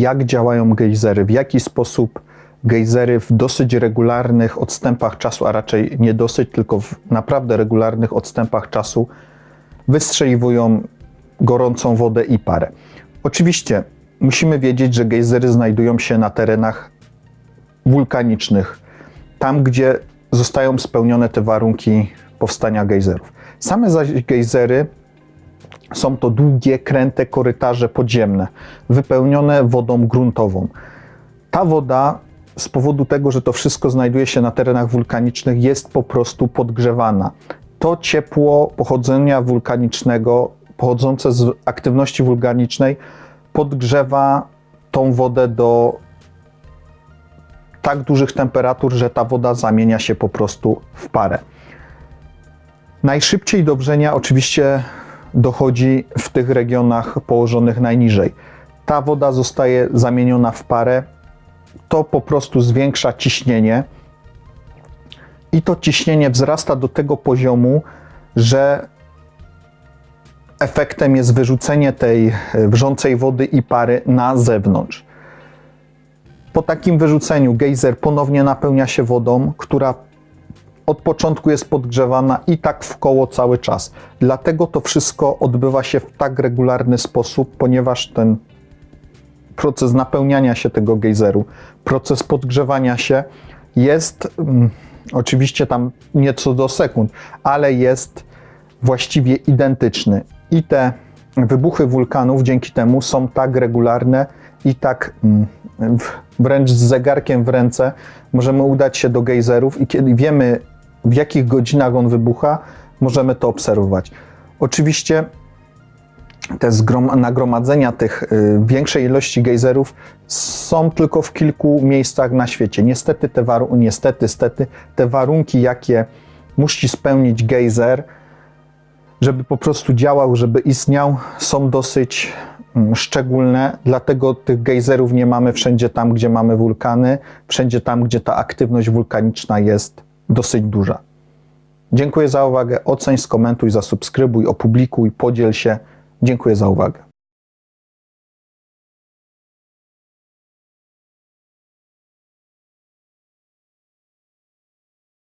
jak działają gejzery, w jaki sposób gejzery w dosyć regularnych odstępach czasu, a raczej nie dosyć, tylko w naprawdę regularnych odstępach czasu wystrzeliwują gorącą wodę i parę. Oczywiście musimy wiedzieć, że gejzery znajdują się na terenach wulkanicznych, tam gdzie zostają spełnione te warunki powstania gejzerów. Same zaś gejzery są to długie, kręte korytarze podziemne, wypełnione wodą gruntową. Ta woda z powodu tego, że to wszystko znajduje się na terenach wulkanicznych, jest po prostu podgrzewana. To ciepło pochodzenia wulkanicznego, pochodzące z aktywności wulkanicznej, podgrzewa tą wodę do tak dużych temperatur, że ta woda zamienia się po prostu w parę. Najszybciej do wrzenia oczywiście dochodzi w tych regionach położonych najniżej. Ta woda zostaje zamieniona w parę, to po prostu zwiększa ciśnienie i to ciśnienie wzrasta do tego poziomu, że efektem jest wyrzucenie tej e, wrzącej wody i pary na zewnątrz. Po takim wyrzuceniu gejzer ponownie napełnia się wodą, która od początku jest podgrzewana i tak w koło cały czas. Dlatego to wszystko odbywa się w tak regularny sposób, ponieważ ten proces napełniania się tego gejzeru, proces podgrzewania się jest mm, oczywiście tam nieco do sekund, ale jest właściwie identyczny. I te wybuchy wulkanów dzięki temu są tak regularne i tak mm, wręcz z zegarkiem w ręce możemy udać się do gejzerów i kiedy wiemy w jakich godzinach on wybucha, możemy to obserwować. Oczywiście te nagromadzenia tych y, większej ilości gejzerów są tylko w kilku miejscach na świecie. Niestety te, waru- niestety, stety, te warunki, jakie musi spełnić gejzer, żeby po prostu działał, żeby istniał, są dosyć mm, szczególne, dlatego tych gejzerów nie mamy wszędzie tam, gdzie mamy wulkany, wszędzie tam, gdzie ta aktywność wulkaniczna jest dosyć duża. Dziękuję za uwagę. Oceń, skomentuj, zasubskrybuj, opublikuj, podziel się. Dziękuję za uwagę.